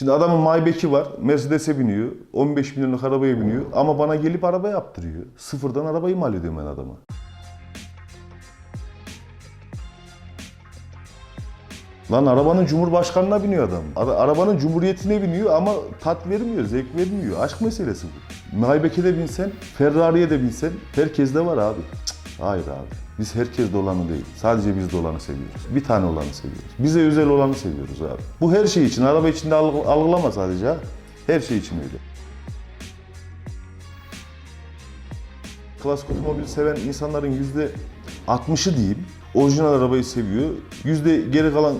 Şimdi adamın Maybach'i var, Mercedes'e biniyor, 15 milyonluk arabaya biniyor ama bana gelip araba yaptırıyor. Sıfırdan arabayı mal ediyorum ben adama. Lan arabanın cumhurbaşkanına biniyor adam. Ara- arabanın cumhuriyetine biniyor ama tat vermiyor, zevk vermiyor. Aşk meselesi bu. Maybach'e de binsen, Ferrari'ye de binsen herkes de var abi. Cık, hayır abi. Biz herkes de olanı değil. Sadece biz de olanı seviyoruz. Bir tane olanı seviyoruz. Bize özel olanı seviyoruz abi. Bu her şey için. Araba içinde algı- algılama sadece. Her şey için öyle. Klasik otomobil seven insanların yüzde 60'ı diyeyim orijinal arabayı seviyor. Yüzde geri kalan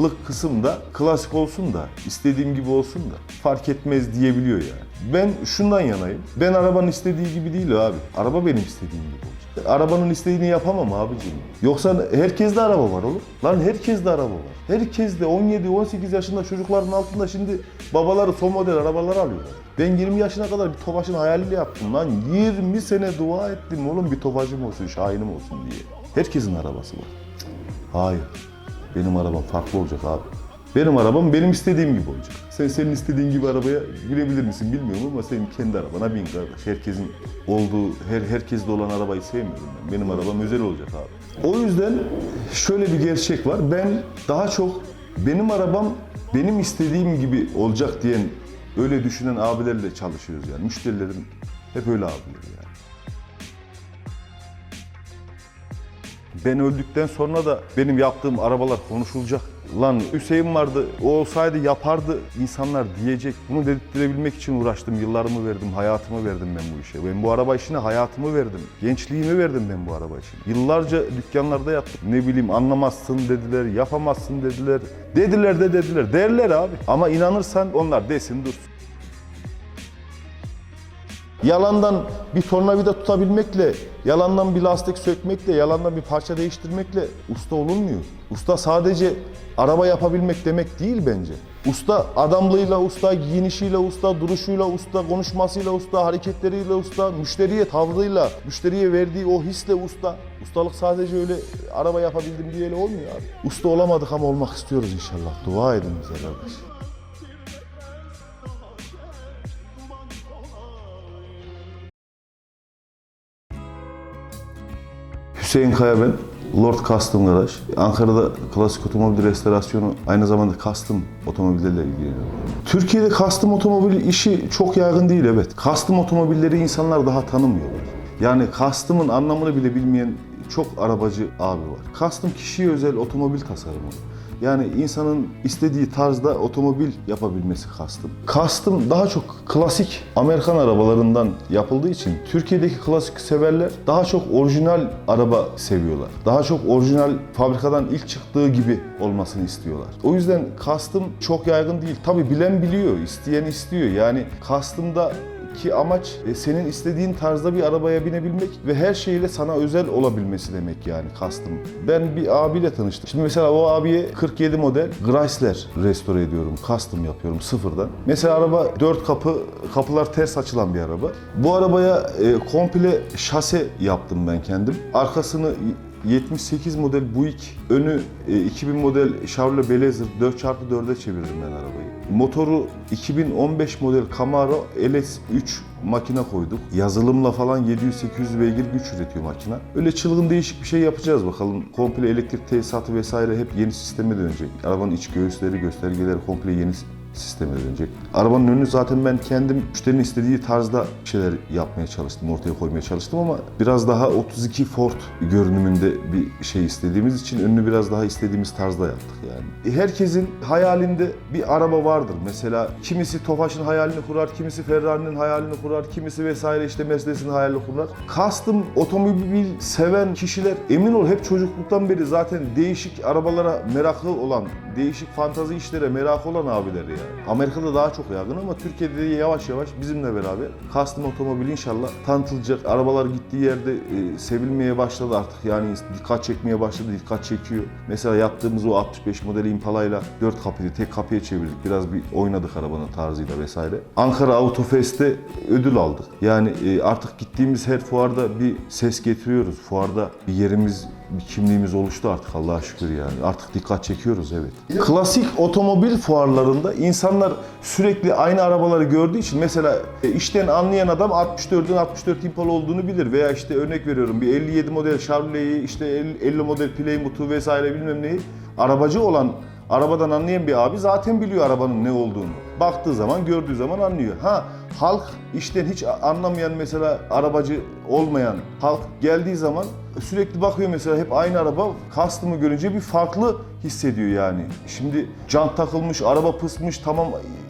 40'lık kısım da klasik olsun da istediğim gibi olsun da fark etmez diyebiliyor yani. Ben şundan yanayım. Ben arabanın istediği gibi değil abi. Araba benim istediğim gibi olacak. Arabanın istediğini yapamam abicim. Yoksa herkeste araba var oğlum. Lan herkeste araba var. Herkeste 17-18 yaşında çocukların altında şimdi babaları son model arabalar alıyorlar. Ben 20 yaşına kadar bir Tofaş'ın hayaliyle yaptım lan. 20 sene dua ettim oğlum bir Tofaş'ım olsun, Şahin'im olsun diye. Herkesin arabası var. Hayır. Benim arabam farklı olacak abi. Benim arabam benim istediğim gibi olacak. Sen senin istediğin gibi arabaya binebilir misin bilmiyorum ama senin kendi arabana bin kardeş. Herkesin olduğu, her herkeste olan arabayı sevmiyorum ben. Benim arabam özel olacak abi. O yüzden şöyle bir gerçek var. Ben daha çok benim arabam benim istediğim gibi olacak diyen öyle düşünen abilerle çalışıyoruz yani. Müşterilerim hep öyle abiler yani. Ben öldükten sonra da benim yaptığım arabalar konuşulacak. Lan Hüseyin vardı, o olsaydı yapardı insanlar diyecek. Bunu dedirttirebilmek için uğraştım, yıllarımı verdim, hayatımı verdim ben bu işe. Ben bu araba işine hayatımı verdim, gençliğimi verdim ben bu araba işine. Yıllarca dükkanlarda yaptım. Ne bileyim anlamazsın dediler, yapamazsın dediler. Dediler de dediler, derler abi. Ama inanırsan onlar desin dursun. Yalandan bir tornavida tutabilmekle, yalandan bir lastik sökmekle, yalandan bir parça değiştirmekle usta olunmuyor. Usta sadece araba yapabilmek demek değil bence. Usta adamlığıyla usta, giyinişiyle usta, duruşuyla usta, konuşmasıyla usta, hareketleriyle usta, müşteriye tavrıyla, müşteriye verdiği o hisle usta. Ustalık sadece öyle araba yapabildim diye olmuyor abi. Usta olamadık ama olmak istiyoruz inşallah. Dua edin bize kardeş. Hüseyin Kaya ben. Lord Custom Garaj. Ankara'da klasik otomobil restorasyonu aynı zamanda custom otomobillerle ilgileniyorum. Türkiye'de custom otomobil işi çok yaygın değil evet. Custom otomobilleri insanlar daha tanımıyorlar. Yani custom'ın anlamını bile bilmeyen çok arabacı abi var. Custom kişiye özel otomobil tasarımı. Yani insanın istediği tarzda otomobil yapabilmesi custom. Custom daha çok klasik Amerikan arabalarından yapıldığı için Türkiye'deki klasik severler daha çok orijinal araba seviyorlar. Daha çok orijinal fabrikadan ilk çıktığı gibi olmasını istiyorlar. O yüzden custom çok yaygın değil. Tabi bilen biliyor, isteyen istiyor. Yani custom'da ki amaç e, senin istediğin tarzda bir arabaya binebilmek ve her şeyle sana özel olabilmesi demek yani custom. Ben bir abiyle tanıştım. Şimdi mesela o abiye 47 model Chrysler restore ediyorum. Custom yapıyorum sıfırdan. Mesela araba 4 kapı, kapılar ters açılan bir araba. Bu arabaya e, komple şase yaptım ben kendim. Arkasını 78 model Buick, önü e, 2000 model Chevrolet Blazer 4x4'e çevirdim ben arabayı. Motoru 2015 model Camaro LS3 makine koyduk. Yazılımla falan 700-800 beygir güç üretiyor makine. Öyle çılgın değişik bir şey yapacağız bakalım. Komple elektrik tesisatı vesaire hep yeni sisteme dönecek. Arabanın iç göğüsleri, göstergeleri komple yeni sisteme dönecek. Arabanın önünü zaten ben kendim müşterinin istediği tarzda şeyler yapmaya çalıştım, ortaya koymaya çalıştım ama biraz daha 32 Ford görünümünde bir şey istediğimiz için önünü biraz daha istediğimiz tarzda yaptık yani. Herkesin hayalinde bir araba vardır. Mesela kimisi Tofaş'ın hayalini kurar, kimisi Ferrari'nin hayalini kurar, kimisi vesaire işte Mercedes'in hayalini kurar. Custom otomobil seven kişiler emin ol hep çocukluktan beri zaten değişik arabalara meraklı olan, değişik fantazi işlere merakı olan abiler ya. Amerika'da daha çok yaygın ama Türkiye'de de yavaş yavaş bizimle beraber custom otomobil inşallah tanıtılacak. Arabalar gittiği yerde e, sevilmeye başladı artık. Yani dikkat çekmeye başladı, dikkat çekiyor. Mesela yaptığımız o 65 model Impala'yla 4 kapıyı tek kapıya çevirdik. Biraz bir oynadık arabanın tarzıyla vesaire. Ankara Autofest'te ödül aldık. Yani e, artık gittiğimiz her fuarda bir ses getiriyoruz. Fuarda bir yerimiz bir kimliğimiz oluştu artık Allah'a şükür yani. Artık dikkat çekiyoruz evet. Klasik otomobil fuarlarında insanlar sürekli aynı arabaları gördüğü için mesela e, işten anlayan adam 64'ün 64 Impala olduğunu bilir veya işte örnek veriyorum bir 57 model Chevrolet'i işte 50 model Plymouth'u vesaire bilmem neyi arabacı olan Arabadan anlayan bir abi zaten biliyor arabanın ne olduğunu. Baktığı zaman, gördüğü zaman anlıyor. Ha halk işten hiç anlamayan mesela arabacı olmayan halk geldiği zaman sürekli bakıyor mesela hep aynı araba kastımı görünce bir farklı hissediyor yani. Şimdi jant takılmış, araba pısmış tamam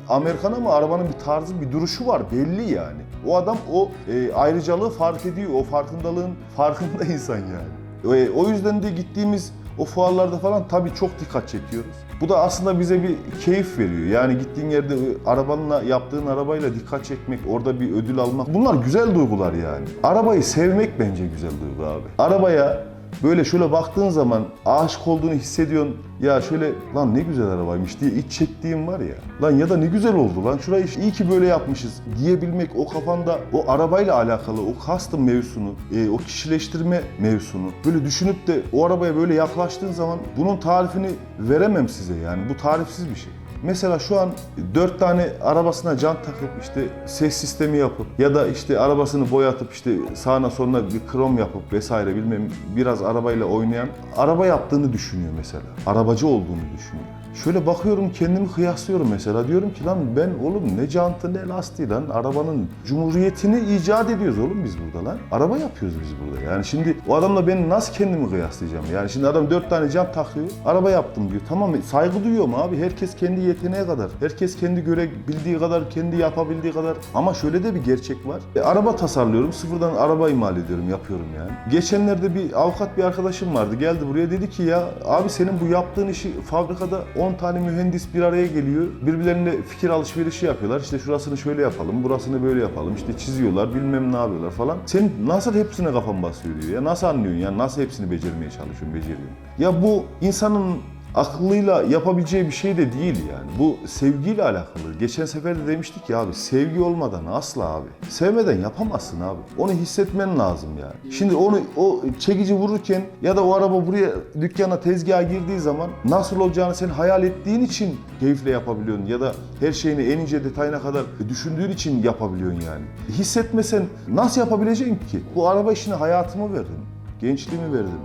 Amerikan ama arabanın bir tarzı, bir duruşu var belli yani. O adam o e, ayrıcalığı fark ediyor. O farkındalığın farkında insan yani. E, o yüzden de gittiğimiz o fuarlarda falan tabii çok dikkat çekiyoruz. Bu da aslında bize bir keyif veriyor. Yani gittiğin yerde arabanla yaptığın arabayla dikkat çekmek, orada bir ödül almak. Bunlar güzel duygular yani. Arabayı sevmek bence güzel duygu abi. Arabaya böyle şöyle baktığın zaman aşık olduğunu hissediyorsun. Ya şöyle lan ne güzel arabaymış diye iç çektiğim var ya. Lan ya da ne güzel oldu lan şurayı iyi ki böyle yapmışız diyebilmek o kafanda o arabayla alakalı o custom mevzusunu, e, o kişileştirme mevzusunu böyle düşünüp de o arabaya böyle yaklaştığın zaman bunun tarifini veremem size yani. Bu tarifsiz bir şey. Mesela şu an dört tane arabasına jant takıp işte ses sistemi yapıp ya da işte arabasını boyatıp işte sağına soluna bir krom yapıp vesaire bilmem biraz arabayla oynayan araba yaptığını düşünüyor mesela. Arabacı olduğunu düşünüyor. Şöyle bakıyorum kendimi kıyaslıyorum mesela. Diyorum ki lan ben oğlum ne jantı ne lastiği lan. Arabanın cumhuriyetini icat ediyoruz oğlum biz burada lan. Araba yapıyoruz biz burada. Yani şimdi o adamla ben nasıl kendimi kıyaslayacağım? Yani şimdi adam dört tane jant takıyor. Araba yaptım diyor. Tamam saygı duyuyorum abi. Herkes kendi yeteneğe kadar. Herkes kendi görebildiği kadar, kendi yapabildiği kadar. Ama şöyle de bir gerçek var. E, araba tasarlıyorum. Sıfırdan araba imal ediyorum, yapıyorum yani. Geçenlerde bir avukat bir arkadaşım vardı. Geldi buraya dedi ki ya abi senin bu yaptığın işi fabrikada 10 tane mühendis bir araya geliyor. Birbirlerine fikir alışverişi yapıyorlar. İşte şurasını şöyle yapalım, burasını böyle yapalım. İşte çiziyorlar, bilmem ne yapıyorlar falan. Sen nasıl hepsine kafan basıyor diyor ya. Nasıl anlıyorsun ya? Nasıl hepsini becermeye çalışıyorsun, beceriyorsun? Ya bu insanın aklıyla yapabileceği bir şey de değil yani. Bu sevgiyle alakalı. Geçen sefer de demiştik ya abi sevgi olmadan asla abi. Sevmeden yapamazsın abi. Onu hissetmen lazım yani. Şimdi onu o çekici vururken ya da o araba buraya dükkana tezgaha girdiği zaman nasıl olacağını sen hayal ettiğin için keyifle yapabiliyorsun ya da her şeyini en ince detayına kadar düşündüğün için yapabiliyorsun yani. Hissetmesen nasıl yapabileceksin ki? Bu araba işine hayatımı verdim. Gençliğimi verdim.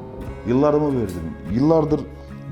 Yıllarımı verdim. Yıllardır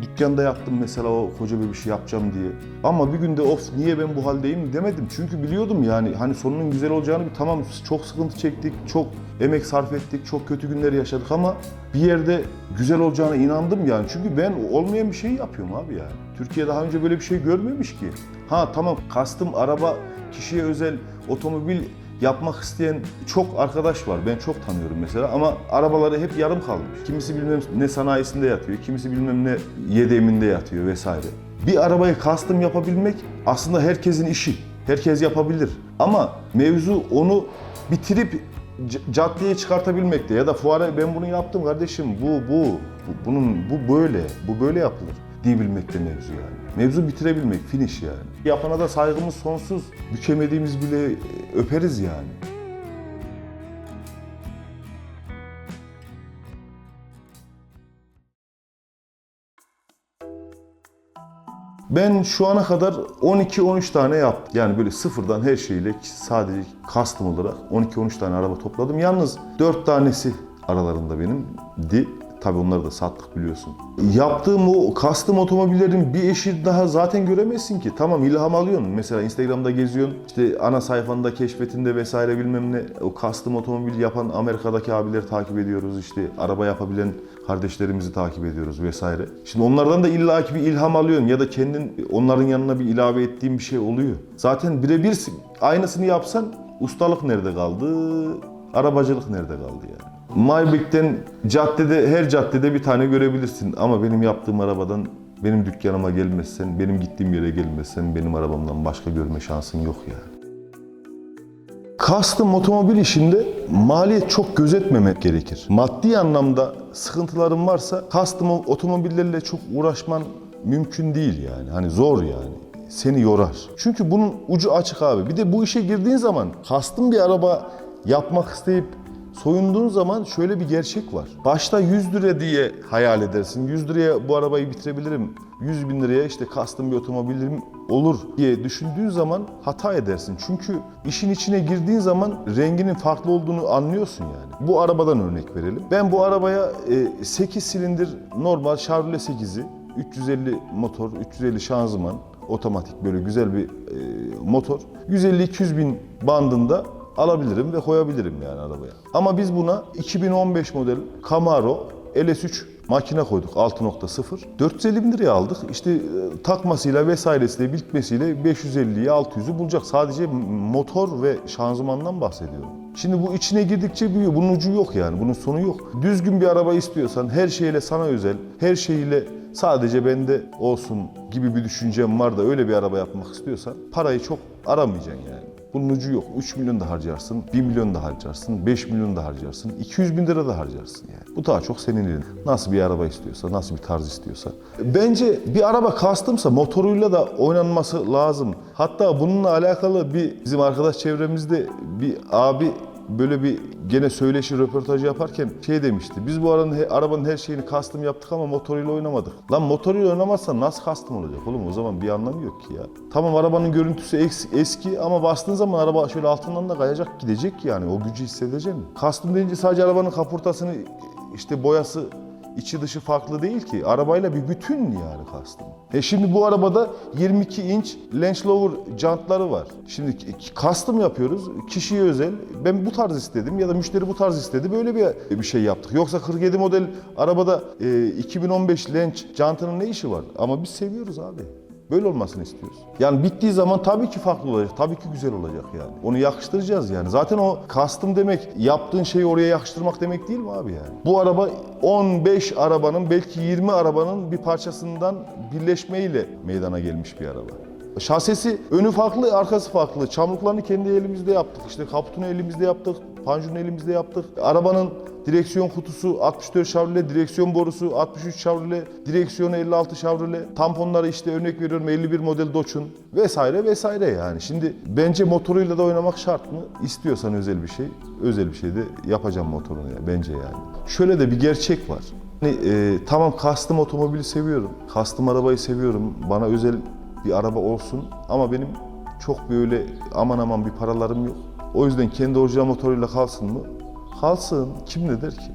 Dükkanda yaptım mesela o koca bir şey yapacağım diye. Ama bir günde of niye ben bu haldeyim demedim. Çünkü biliyordum yani hani sonunun güzel olacağını tamam çok sıkıntı çektik, çok emek sarf ettik, çok kötü günler yaşadık ama bir yerde güzel olacağına inandım yani. Çünkü ben olmayan bir şey yapıyorum abi yani. Türkiye daha önce böyle bir şey görmemiş ki. Ha tamam kastım araba kişiye özel otomobil yapmak isteyen çok arkadaş var. Ben çok tanıyorum mesela ama arabaları hep yarım kalmış. Kimisi bilmem ne sanayisinde yatıyor, kimisi bilmem ne yedeğiminde yatıyor vesaire. Bir arabayı custom yapabilmek aslında herkesin işi. Herkes yapabilir. Ama mevzu onu bitirip caddeye çıkartabilmekte ya da fuara ben bunu yaptım kardeşim bu, bu bunun bu böyle bu böyle yapılır diyebilmekte mevzu yani. Mevzu bitirebilmek, finish yani. Yapana da saygımız sonsuz. Bükemediğimiz bile e, öperiz yani. Ben şu ana kadar 12-13 tane yaptım. Yani böyle sıfırdan her şeyle sadece custom olarak 12-13 tane araba topladım. Yalnız 4 tanesi aralarında benim di. Tabii onları da sattık biliyorsun. Yaptığım o custom otomobillerin bir eşi daha zaten göremezsin ki. Tamam ilham alıyorsun. Mesela Instagram'da geziyorsun. İşte ana sayfanda, keşfetinde vesaire bilmem ne. O custom otomobil yapan Amerika'daki abileri takip ediyoruz. İşte araba yapabilen kardeşlerimizi takip ediyoruz vesaire. Şimdi onlardan da illaki bir ilham alıyorsun ya da kendin onların yanına bir ilave ettiğin bir şey oluyor. Zaten birebir aynısını yapsan ustalık nerede kaldı? Arabacılık nerede kaldı yani? Maybach'ten caddede her caddede bir tane görebilirsin ama benim yaptığım arabadan benim dükkanıma gelmezsen, benim gittiğim yere gelmezsen benim arabamdan başka görme şansın yok yani. Custom otomobil işinde maliyet çok gözetmemek gerekir. Maddi anlamda sıkıntıların varsa custom otomobillerle çok uğraşman mümkün değil yani. Hani zor yani. Seni yorar. Çünkü bunun ucu açık abi. Bir de bu işe girdiğin zaman custom bir araba yapmak isteyip Soyunduğun zaman şöyle bir gerçek var. Başta 100 lira diye hayal edersin. 100 liraya bu arabayı bitirebilirim. 100 bin liraya işte custom bir otomobilim olur diye düşündüğün zaman hata edersin. Çünkü işin içine girdiğin zaman renginin farklı olduğunu anlıyorsun yani. Bu arabadan örnek verelim. Ben bu arabaya e, 8 silindir normal Chevrolet 8'i 350 motor, 350 şanzıman, otomatik böyle güzel bir e, motor. 150-200 bin bandında alabilirim ve koyabilirim yani arabaya. Ama biz buna 2015 model Camaro LS3 makine koyduk 6.0. 450 bin liraya aldık. İşte e, takmasıyla vesairesiyle bitmesiyle 550'yi 600'ü bulacak. Sadece motor ve şanzımandan bahsediyorum. Şimdi bu içine girdikçe büyüyor. Bunun ucu yok yani. Bunun sonu yok. Düzgün bir araba istiyorsan her şeyle sana özel, her şeyiyle sadece bende olsun gibi bir düşüncem var da öyle bir araba yapmak istiyorsan parayı çok aramayacaksın yani. Bunun ucu yok. 3 milyon da harcarsın, 1 milyon da harcarsın, 5 milyon da harcarsın, 200 bin lira da harcarsın yani. Bu daha çok senin elin. Nasıl bir araba istiyorsa, nasıl bir tarz istiyorsa. Bence bir araba kastımsa motoruyla da oynanması lazım. Hatta bununla alakalı bir bizim arkadaş çevremizde bir abi böyle bir gene söyleşi röportajı yaparken şey demişti. Biz bu arabanın, arabanın her şeyini custom yaptık ama motoruyla oynamadık. Lan motoruyla oynamazsan nasıl custom olacak oğlum? O zaman bir anlamı yok ki ya. Tamam arabanın görüntüsü eski ama bastığın zaman araba şöyle altından da kayacak gidecek yani. O gücü hissedeceksin. Custom deyince sadece arabanın kaportasını işte boyası içi dışı farklı değil ki. Arabayla bir bütün yani custom. E şimdi bu arabada 22 inç Range Rover jantları var. Şimdi custom yapıyoruz. Kişiye özel. Ben bu tarz istedim ya da müşteri bu tarz istedi. Böyle bir bir şey yaptık. Yoksa 47 model arabada e, 2015 Range jantının ne işi var? Ama biz seviyoruz abi. Böyle olmasını istiyoruz. Yani bittiği zaman tabii ki farklı olacak, tabii ki güzel olacak yani. Onu yakıştıracağız yani. Zaten o custom demek, yaptığın şeyi oraya yakıştırmak demek değil mi abi yani? Bu araba 15 arabanın, belki 20 arabanın bir parçasından birleşmeyle meydana gelmiş bir araba. Şasesi önü farklı, arkası farklı. Çamurluklarını kendi elimizde yaptık. İşte kaputunu elimizde yaptık, panjurunu elimizde yaptık. Arabanın direksiyon kutusu 64 Chevrolet, direksiyon borusu 63 Chevrolet, direksiyonu 56 Chevrolet. Tamponları işte örnek veriyorum 51 model Dodge'un vesaire vesaire yani. Şimdi bence motoruyla da oynamak şart mı? İstiyorsan özel bir şey, özel bir şey de yapacağım motorunu ya bence yani. Şöyle de bir gerçek var. Hani, e, tamam custom otomobili seviyorum. Custom arabayı seviyorum. Bana özel bir araba olsun ama benim çok böyle aman aman bir paralarım yok. O yüzden kendi orijinal motoruyla kalsın mı? Kalsın. Kim ne der ki?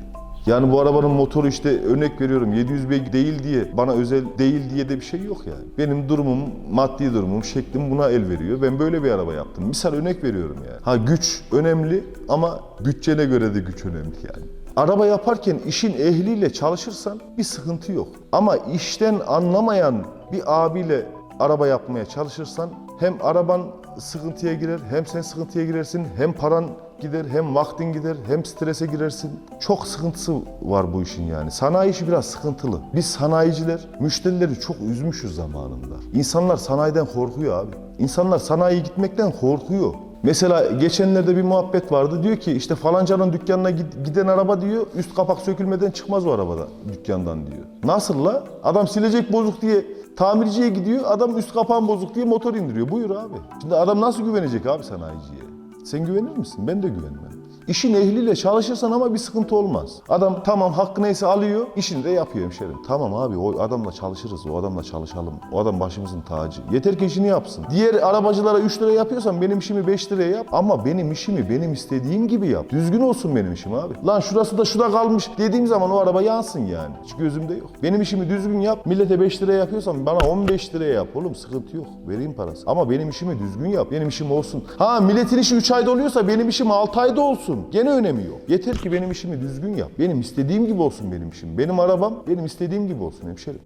Yani bu arabanın motoru işte örnek veriyorum 700 beygir değil diye bana özel değil diye de bir şey yok yani. Benim durumum, maddi durumum, şeklim buna el veriyor. Ben böyle bir araba yaptım. Misal örnek veriyorum yani. Ha güç önemli ama bütçene göre de güç önemli yani. Araba yaparken işin ehliyle çalışırsan bir sıkıntı yok. Ama işten anlamayan bir abiyle araba yapmaya çalışırsan hem araban sıkıntıya girer, hem sen sıkıntıya girersin, hem paran gider, hem vaktin gider, hem strese girersin. Çok sıkıntısı var bu işin yani. Sanayi işi biraz sıkıntılı. Biz sanayiciler müşterileri çok üzmüşüz zamanında. İnsanlar sanayiden korkuyor abi. İnsanlar sanayiye gitmekten korkuyor. Mesela geçenlerde bir muhabbet vardı. Diyor ki işte falancanın dükkanına gid- giden araba diyor üst kapak sökülmeden çıkmaz o arabada dükkandan diyor. Nasıl la? Adam silecek bozuk diye tamirciye gidiyor. Adam üst kapağın bozuk diye motor indiriyor. Buyur abi. Şimdi adam nasıl güvenecek abi sanayiciye? Sen güvenir misin? Ben de güvenmem. İşin ehliyle çalışırsan ama bir sıkıntı olmaz. Adam tamam hakkı neyse alıyor, işini de yapıyor hemşerim. Tamam abi o adamla çalışırız, o adamla çalışalım. O adam başımızın tacı. Yeter ki işini yapsın. Diğer arabacılara 3 lira yapıyorsan benim işimi 5 liraya yap. Ama benim işimi benim istediğim gibi yap. Düzgün olsun benim işim abi. Lan şurası da şurada kalmış dediğim zaman o araba yansın yani. Hiç gözümde yok. Benim işimi düzgün yap. Millete 5 liraya yapıyorsan bana 15 liraya yap oğlum. Sıkıntı yok. Vereyim parası. Ama benim işimi düzgün yap. Benim işim olsun. Ha milletin işi 3 ayda oluyorsa benim işim 6 ayda olsun. Gene önemi yok. Yeter ki benim işimi düzgün yap. Benim istediğim gibi olsun benim işim. Benim arabam benim istediğim gibi olsun hemşerim.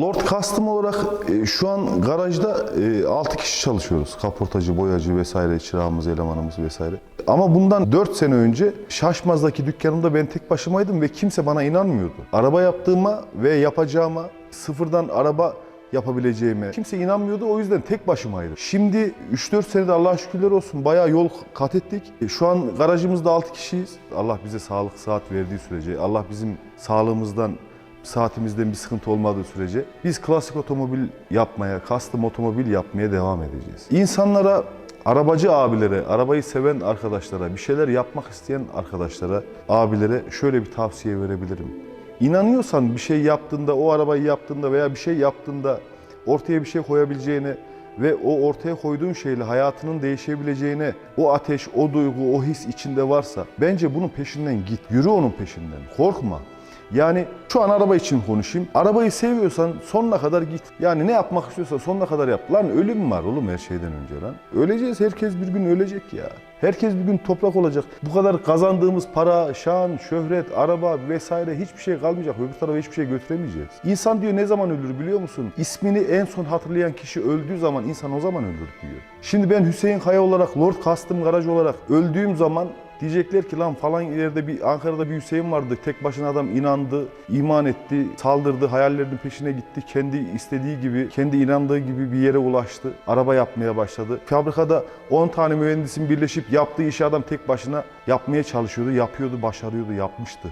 Lord Custom olarak e, şu an garajda e, 6 kişi çalışıyoruz. Kaportacı, boyacı vesaire, çırağımız, elemanımız vesaire. Ama bundan 4 sene önce Şaşmaz'daki dükkanımda ben tek başımaydım ve kimse bana inanmıyordu. Araba yaptığıma ve yapacağıma, sıfırdan araba yapabileceğime kimse inanmıyordu. O yüzden tek başımaydım. Şimdi 3-4 senede Allah'a şükürler olsun bayağı yol kat ettik. E, Şu an garajımızda 6 kişiyiz. Allah bize sağlık, saat verdiği sürece, Allah bizim sağlığımızdan saatimizden bir sıkıntı olmadığı sürece biz klasik otomobil yapmaya, custom otomobil yapmaya devam edeceğiz. İnsanlara Arabacı abilere, arabayı seven arkadaşlara, bir şeyler yapmak isteyen arkadaşlara, abilere şöyle bir tavsiye verebilirim. İnanıyorsan bir şey yaptığında, o arabayı yaptığında veya bir şey yaptığında ortaya bir şey koyabileceğine ve o ortaya koyduğun şeyle hayatının değişebileceğine, o ateş, o duygu, o his içinde varsa bence bunun peşinden git. Yürü onun peşinden. Korkma. Yani şu an araba için konuşayım. Arabayı seviyorsan sonuna kadar git. Yani ne yapmak istiyorsan sonuna kadar yap. Lan ölüm var oğlum her şeyden önce lan. Öleceğiz herkes bir gün ölecek ya. Herkes bir gün toprak olacak. Bu kadar kazandığımız para, şan, şöhret, araba vesaire hiçbir şey kalmayacak. Öbür tarafa hiçbir şey götüremeyeceğiz. İnsan diyor ne zaman ölür biliyor musun? İsmini en son hatırlayan kişi öldüğü zaman insan o zaman ölür diyor. Şimdi ben Hüseyin Kaya olarak, Lord Custom Garaj olarak öldüğüm zaman Diyecekler ki lan falan yerde bir Ankara'da bir Hüseyin vardı. Tek başına adam inandı, iman etti, saldırdı, hayallerinin peşine gitti. Kendi istediği gibi, kendi inandığı gibi bir yere ulaştı. Araba yapmaya başladı. Fabrikada 10 tane mühendisin birleşip yaptığı işi adam tek başına yapmaya çalışıyordu, yapıyordu, başarıyordu, yapmıştı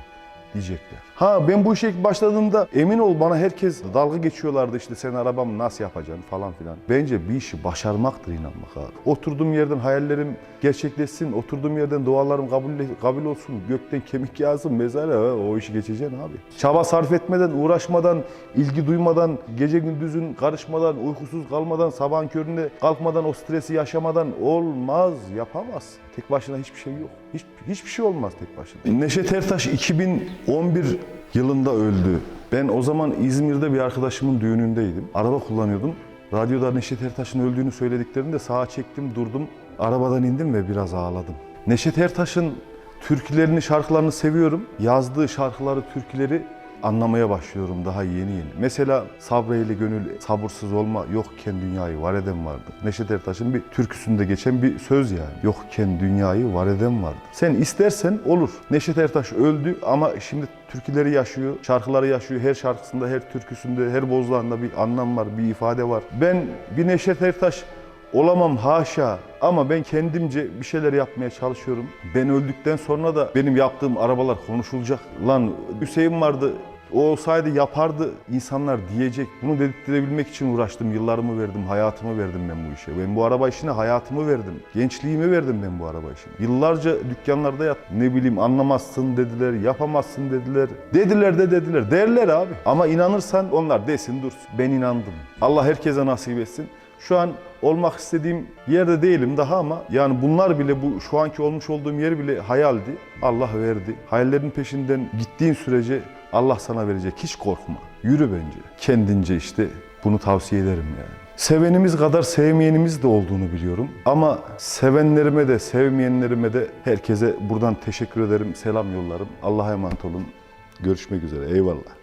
diyecekler. Ha ben bu işe ilk başladığımda emin ol bana herkes dalga geçiyorlardı işte sen arabamı nasıl yapacaksın falan filan. Bence bir işi başarmaktır inanmak abi. Oturduğum yerden hayallerim gerçekleşsin, oturduğum yerden dualarım kabul, kabul olsun, gökten kemik yağsın mezara o işi geçeceksin abi. Çaba sarf etmeden, uğraşmadan, ilgi duymadan, gece gündüzün karışmadan, uykusuz kalmadan, sabahın köründe kalkmadan, o stresi yaşamadan olmaz, yapamaz. Tek başına hiçbir şey yok. Hiç, hiçbir şey olmaz tek başına. Neşet Ertaş 2011 yılında öldü. Ben o zaman İzmir'de bir arkadaşımın düğünündeydim. Araba kullanıyordum. Radyoda Neşet Ertaş'ın öldüğünü söylediklerinde sağa çektim, durdum. Arabadan indim ve biraz ağladım. Neşet Ertaş'ın türkülerini, şarkılarını seviyorum. Yazdığı şarkıları, türküleri anlamaya başlıyorum daha yeni yeni. Mesela sabreyle gönül sabırsız olma yokken dünyayı var eden vardı. Neşet Ertaş'ın bir türküsünde geçen bir söz yani. Yokken dünyayı var eden vardı. Sen istersen olur. Neşet Ertaş öldü ama şimdi türküleri yaşıyor, şarkıları yaşıyor. Her şarkısında, her türküsünde, her bozlarında bir anlam var, bir ifade var. Ben bir Neşet Ertaş Olamam haşa ama ben kendimce bir şeyler yapmaya çalışıyorum. Ben öldükten sonra da benim yaptığım arabalar konuşulacak. Lan Hüseyin vardı o olsaydı yapardı insanlar diyecek. Bunu dedirttirebilmek için uğraştım. Yıllarımı verdim, hayatımı verdim ben bu işe. Ben bu araba işine hayatımı verdim. Gençliğimi verdim ben bu araba işine. Yıllarca dükkanlarda yat. Ne bileyim anlamazsın dediler, yapamazsın dediler. Dediler de dediler. Derler abi. Ama inanırsan onlar desin dursun. Ben inandım. Allah herkese nasip etsin. Şu an olmak istediğim yerde değilim daha ama yani bunlar bile bu şu anki olmuş olduğum yer bile hayaldi. Allah verdi. Hayallerin peşinden gittiğin sürece Allah sana verecek. Hiç korkma. Yürü bence. Kendince işte bunu tavsiye ederim yani. Sevenimiz kadar sevmeyenimiz de olduğunu biliyorum. Ama sevenlerime de sevmeyenlerime de herkese buradan teşekkür ederim. Selam yollarım. Allah'a emanet olun. Görüşmek üzere. Eyvallah.